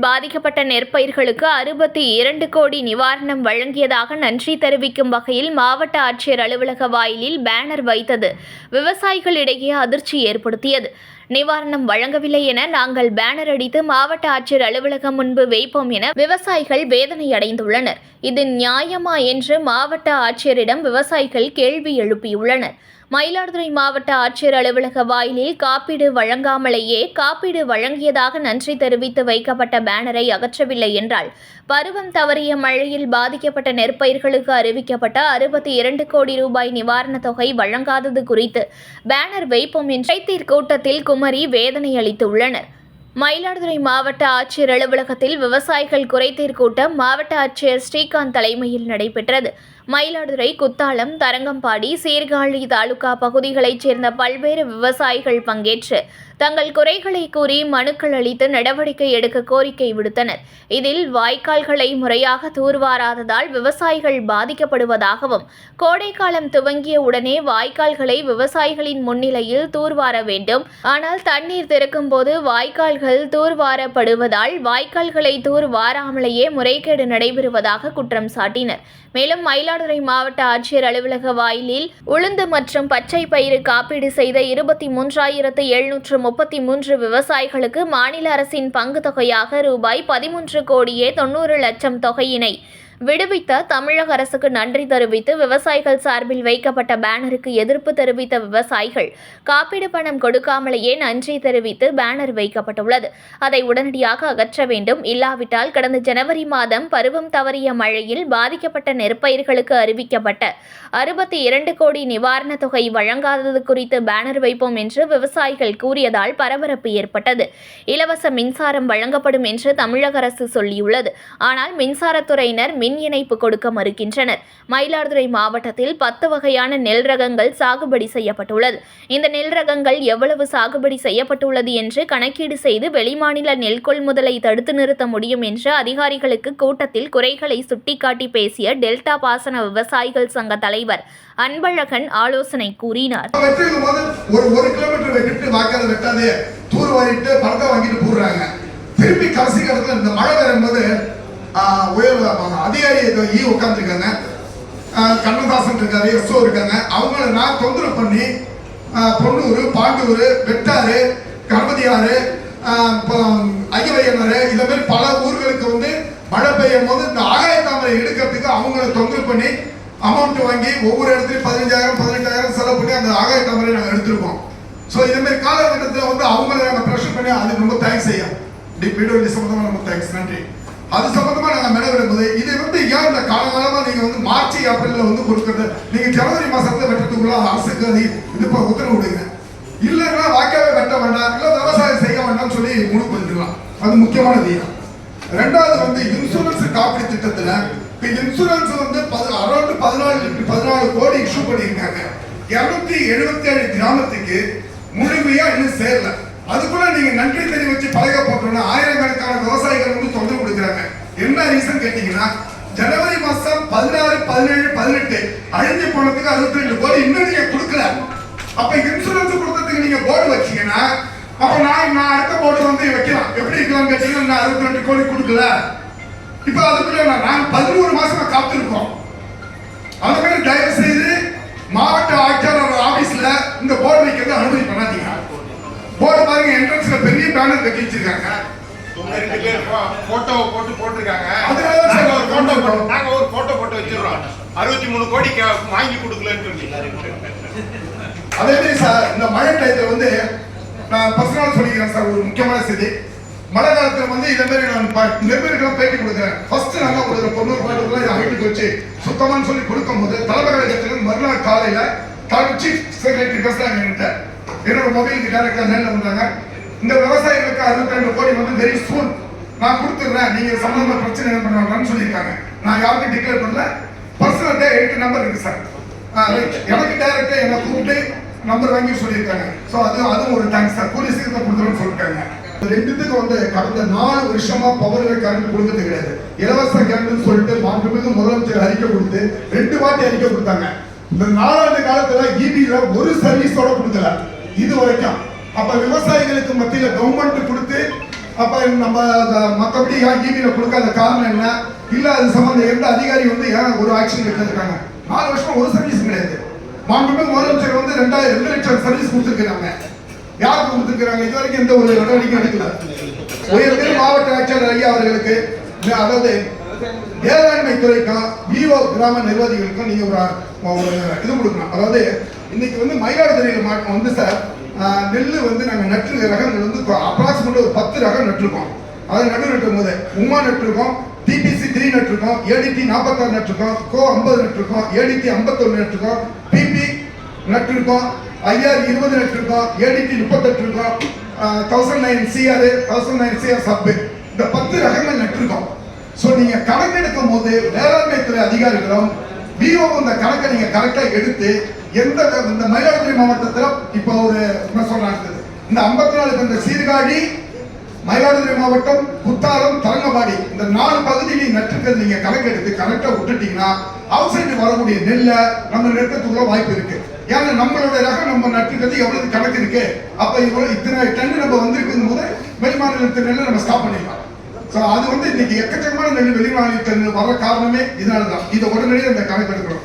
பாதிக்கப்பட்ட நெற்பயிர்களுக்கு அறுபத்தி இரண்டு கோடி நிவாரணம் வழங்கியதாக நன்றி தெரிவிக்கும் வகையில் மாவட்ட ஆட்சியர் அலுவலக வாயிலில் பேனர் வைத்தது. விவசாயிகளிடையே அதிர்ச்சி ஏற்படுத்தியது. நிவாரணம் வழங்கவில்லை என நாங்கள் பேனர் அடித்து மாவட்ட ஆட்சியர் அலுவலகம் முன்பு வைப்போம் என விவசாயிகள் வேதனை அடைந்துள்ளனர். இது நியாயமா என்று மாவட்ட ஆட்சியரிடம் விவசாயிகள் கேள்வி எழுப்பியுள்ளனர். மயிலாடுதுறை மாவட்ட ஆட்சியர் அலுவலக வாயிலில் காப்பீடு வழங்காமலேயே காப்பீடு வழங்கியதாக நன்றி தெரிவித்து வைக்கப்பட்ட பேனரை அகற்றவில்லை என்றால் பருவம் தவறிய மழையில் பாதிக்கப்பட்ட நெற்பயிர்களுக்கு அறிவிக்கப்பட்ட அறுபத்தி இரண்டு கோடி ரூபாய் நிவாரணத் தொகை வழங்காதது குறித்து பேனர் வைப்போம் என்ற கூட்டத்தில் குமரி வேதனை அளித்துள்ளனர். மயிலாடுதுறை மாவட்ட ஆட்சியர் அலுவலகத்தில் விவசாயிகள் குறைதீர் கூட்டம் மாவட்ட ஆட்சியர் ஸ்ரீகாந்த் தலைமையில் நடைபெற்றது. மயிலாடுதுறை குத்தாலம் தரங்கம்பாடி சீர்காழி தாலுகா பகுதிகளைச் சேர்ந்த பல்வேறு விவசாயிகள் பங்கேற்று தங்கள் குறைகளை கூறி மனுக்கள் அளித்து நடவடிக்கை எடுக்க கோரிக்கை விடுத்தனர். இதில் வாய்க்கால்களை முறையாக தூர்வாராததால் விவசாயிகள் பாதிக்கப்படுவதாகவும் கோடைக்காலம் துவங்கிய உடனே வாய்க்கால்களை விவசாயிகளின் முன்னிலையில் தூர்வார வேண்டும். ஆனால் தண்ணீர் திறக்கும் போது வாய்க்கால்கள் தூர்வாரப்படுவதால் வாய்க்கால்களை தூர்வாராமலேயே முறைகேடு நடைபெறுவதாக குற்றம் சாட்டினர். மேலும் மயிலாடுதுறை மாவட்ட ஆட்சியர் அலுவலக வாயிலில் உளுந்து மற்றும் பச்சை பயிறு காப்பீடு செய்த இருபத்தி மூன்றாயிரத்து எழுநூற்று முப்பத்தி மூன்று விவசாயிகளுக்கு மாநில அரசின் பங்கு தொகையாக ரூபாய் பதிமூன்று கோடியே தொண்ணூறு லட்சம் தொகையினை விடுவித்த தமிழக அரசுக்கு நன்றி தெரிவித்து விவசாயிகள் சார்பில் வைக்கப்பட்ட பேனருக்கு எதிர்ப்பு தெரிவித்த விவசாயிகள் காப்பீடு பணம் கொடுக்காமலேயே நன்றி தெரிவித்து பேனர் வைக்கப்பட்டுள்ளது. அதை உடனடியாக அகற்ற வேண்டும். இல்லாவிட்டால் கடந்த ஜனவரி மாதம் பருவம் தவறிய மழையில் பாதிக்கப்பட்ட நெற்பயிர்களுக்கு அறிவிக்கப்பட்ட அறுபத்தி இரண்டு கோடி நிவாரணத் தொகை வழங்காதது குறித்து பேனர் வைப்போம் என்று விவசாயிகள் கூறியதால் பரபரப்பு ஏற்பட்டது. இலவச மின்சாரம் வழங்கப்படும் என்று தமிழக அரசு சொல்லியுள்ளது. ஆனால் மின்சாரத்துறையினர் மின் இணைப்பு கொடுக்க மறுக்கின்றனர். மயிலாடுதுறை மாவட்டத்தில் பத்து வகையான நெல் ரகங்கள் சாகுபடி செய்யப்பட்டுள்ளது. இந்த நெல் ரகங்கள் எவ்வளவு சாகுபடி செய்யப்பட்டுள்ளது என்று கணக்கீடு செய்து வெளிமாநில நெல் கொள்முதலை தடுத்து நிறுத்த முடியும் என்று அதிகாரிகளுக்கு கூட்டத்தில் குறைகளை சுட்டிக்காட்டி பேசிய டெல்டா பாசன விவசாயிகள் சங்க தலைவர் அன்பழகன் ஆலோசனை கூறினார். ஒரு ஒரு கிலோமீட்டர் வெட்டிட்டு வாக்காளர் வெட்டாதே தூர் வாரிட்டு பணத்தை வாங்கிட்டு போடுறாங்க. திருப்பி கடைசி காலத்துல இந்த மழை வரும்போது உயர் அதிகாரி ஈ உட்காந்துருக்காங்க கண்ணதாசன் இருக்காரு எஸ்ஓ இருக்காங்க. அவங்கள நான் தொந்தரவு பண்ணி பொன்னூர் பாண்டூர் வெட்டாறு கணபதியாறு ஆஹ், இப்போ இந்த மாதிரி பல ஊர்களுக்கு வந்து மழை பெய்யும் போது இந்த ஆகாய தாமரை எடுக்கிறதுக்கு அவங்கள தொந்தரவு பண்ணி அமௌண்ட் வாங்கி ஒவ்வொரு இடத்துலையும் பதினஞ்சாயிரம் பதினெட்டாயிரம் செலவு பண்ணி அந்த ஆகாய தாமரை நாங்கள் எடுத்திருக்கோம். ஸோ இந்த மாதிரி காலகட்டத்தில் வந்து அவங்கள நாங்கள் ப்ரெஷர் பண்ணி அதுக்கு ரொம்ப தேங்க்ஸ் செய்யும் டி வீடியோ சம்மந்தமாக ரொம்ப தேங்க்ஸ் நன்றி. அது சம்பந்தமா நாங்க மெனவிடும் போது இது வந்து ஏன் இந்த காலகாலமா நீங்க வந்து மார்ச் ஏப்ரல்ல வந்து கொடுக்கறது? நீங்க ஜனவரி மாசத்துல வெட்டத்துக்குள்ள அரசுக்கு அது இது இப்ப உத்தரவு விடுங்க இல்லைன்னா வாய்க்காவே வெட்ட வேண்டாம் இல்ல விவசாயம் செய்ய வேண்டாம்னு சொல்லி முடிவு பண்ணிடலாம். அது முக்கியமான ஐயா. ரெண்டாவது வந்து இன்சூரன்ஸ் காப்பீடு திட்டத்துல இப்ப இன்சூரன்ஸ் வந்து அரௌண்ட் பதினாலு பதினாலு கோடி இஷ்யூ பண்ணியிருக்காங்க. இருநூத்தி எழுபத்தி ஏழு கிராமத்துக்கு முழுமையா இன்னும் சேரல. அதுக்குள்ள நீங்க நன்றி தெரிவிச்சு பழக போட்டோம்னா ஆயிரக்கணக்கான விவசாயிகள் வந்து தொந்தரவு கொடுக்குறாங்க. என்ன ரீசன் கேட்டீங்கன்னா ஜனவரி மாசம் பதினாறு பதினேழு பதினெட்டு அழிஞ்சு போனதுக்கு அறுபத்தி ரெண்டு கோடி இன்னும் நீங்க கொடுக்கல. அப்ப இன்சூரன்ஸ் கொடுத்ததுக்கு நீங்க போர்டு வச்சீங்கன்னா அப்ப நான் நான் அடுத்த போர்டு வந்து வைக்கலாம். எப்படி இருக்கலாம் கேட்டீங்கன்னா நான் அறுபத்தி ரெண்டு கோடி கொடுக்கல. இப்ப அதுக்குள்ள நான் நாங்க பதினோரு மாசமா காத்திருக்கோம். அந்த மாதிரி தயவு செய்து மாவட்ட ஆட்சியாளர் ஆபீஸ்ல இந்த போர்டு வைக்கிறது அனுமதி பண்ணாதீங்க. போர்டு பாருங்க என்ட்ரன்ஸ்ல பெரிய பேனர் கட்டி வச்சிருக்காங்க. உங்க ரெண்டு பேர் போட்டோ போட்டு போட்டிருக்காங்க. நாங்க ஒரு போட்டோ போட்டு நாங்க ஒரு போட்டோ போட்டு வச்சிடுறோம். அறுபத்தி மூணு கோடி வாங்கி கொடுக்கலன்னு சொல்லி. அதே மாதிரி சார் இந்த மழை டயத்துல வந்து நான் பர்சனல் சொல்லிக்கிறேன் சார் ஒரு முக்கியமான செய்தி. மழை காலத்துல வந்து இதே மாதிரி நான் நிருபர்களுக்கு பேட்டி கொடுக்குறேன். ஃபர்ஸ்ட் நல்லா கொடுக்குற பொண்ணு பாட்டுக்குள்ள வீட்டுக்கு வச்சு சுத்தமான்னு சொல்லி கொடுக்கும்போது தலைவர் இடத்துல மறுநாள் காலையில தலைமை சீஃப் செக்ரட்டரி பேசுறாங்க என்கிட்ட என்னோட மொபைலுக்கு டேரக்டா நெல் வந்தாங்க. இந்த விவசாயிகளுக்கு அறுபத்தி ரெண்டு கோடி வந்து வெரி சூன் நான் கொடுத்துடுறேன். நீங்க சம்பந்தமா பிரச்சனை என்ன பண்ணுவாங்கன்னு சொல்லியிருக்காங்க. நான் யாருக்கும் டிக்ளேர் பண்ணல. பர்சனல் எட்டு நம்பர் இருக்கு சார் ஆ, எனக்கு டேரக்டா என்ன கூப்பிட்டு நம்பர் வாங்கி சொல்லியிருக்காங்க. ஸோ அது அதுவும் ஒரு தேங்க்ஸ் சார் கூலி சீக்கிரத்தை கொடுத்துருன்னு சொல்லிட்டாங்க. ரெண்டுத்துக்கு வந்து கடந்த நாலு வருஷமா பவர் கரண்ட் கொடுத்தது கிடையாது. இலவச கரண்ட் சொல்லிட்டு மாண்புமிகு முதலமைச்சர் அறிக்கை கொடுத்து ரெண்டு வாட்டி அறிக்கை கொடுத்தாங்க. இந்த நாலாண்டு காலத்துல இபில ஒரு சர்வீஸோட கொடுக்கல. இது வரைக்கும். அப்ப விவசாயிகளுக்கு மத்தியில கவர்மெண்ட் கொடுத்து அப்ப நம்ம மற்றபடி ஏன் கொடுக்காத காரணம் என்ன? இல்ல அது சம்பந்த எந்த அதிகாரி வந்து ஏன் ஒரு ஆக்ஷன் எடுத்திருக்காங்க? நாலு வருஷம் ஒரு சர்வீஸ் கிடையாது. மாண்புமிகு முதலமைச்சர் வந்து ரெண்டாயிரம் ரெண்டு லட்சம் சர்வீஸ் கொடுத்துருக்காங்க யாருக்கு கொடுத்துருக்காங்க இது வரைக்கும் எந்த ஒரு நடவடிக்கை எடுக்கல. உயர்திரு மாவட்ட ஆட்சியர் ஐயா அவர்களுக்கு அதாவது வேளாண்மை துறைக்கும் விஓ கிராம நிர்வாகிகளுக்கும் நீங்க ஒரு ஒரு இது கொடுக்கணும். அதாவது இன்னைக்கு வந்து மயிலாடுதுறையில் மாட்டம் வந்து சார் நெல் நெல்லு வந்து நாங்கள் நட்டு ரகங்கள் வந்து அப்ராக்சிமேட்டாக ஒரு பத்து ரகம் நட்டிருக்கோம். அதை நடு நட்டும் போது உமா நட்டிருக்கோம் டிபிசி த்ரீ நட்டிருக்கோம் ஏடிடி நாற்பத்தாறு நட்டிருக்கோம் கோ ஐம்பது நட்டிருக்கோம் ஏடிடி ஐம்பத்தொன்று நட்டிருக்கோம் பிபி நட்டிருக்கோம் ஐஆர் இருபது நட்டிருக்கோம் ஏடிடி முப்பத்தெட்டு இருக்கோம் thousand nine CR thousand nine CR சப்பு இந்த பத்து ரகங்கள் நட்டிருக்கோம். ஸோ நீங்கள் கணக்கெடுக்கும் போது வேளாண்மை துறை அதிகாரிகளும் பிஓ இந்த கணக்கை நீங்கள் கரெக்டாக எடுத்து எந்த இந்த மயிலாடுதுறை மாவட்டத்தில் இப்போ ஒரு என்ன சொல்றாங்க இந்த ஐம்பத்தி நாலு இந்த சீர்காழி மயிலாடுதுறை மாவட்டம் குத்தாலம் தரங்கம்பாடி இந்த நாலு பகுதியிலையும் நட்டுக்கிறது நீங்க கணக்கெடுத்து கரெக்டா விட்டுட்டீங்கன்னா அவுட் வரக்கூடிய நெல்லை நம்ம நெருக்கத்துக்குள்ள வாய்ப்பு இருக்கு. ஏன்னா நம்மளோட ரகம் நம்ம நட்டுக்கிறது எவ்வளவு கணக்கு இருக்கு? அப்ப இவ்வளவு இத்தனை டன் நம்ம வந்திருக்கும் போது வெளிமாநிலத்து நெல்லை நம்ம ஸ்டாப் பண்ணிக்கலாம் ஸோ அது வந்து இன்னைக்கு எக்கச்சக்கமான நெல் வெளிமாநிலத்து வர காரணமே இதனால தான் இதை உடனடியே இந்த கணக்கு எடுக்கணும்.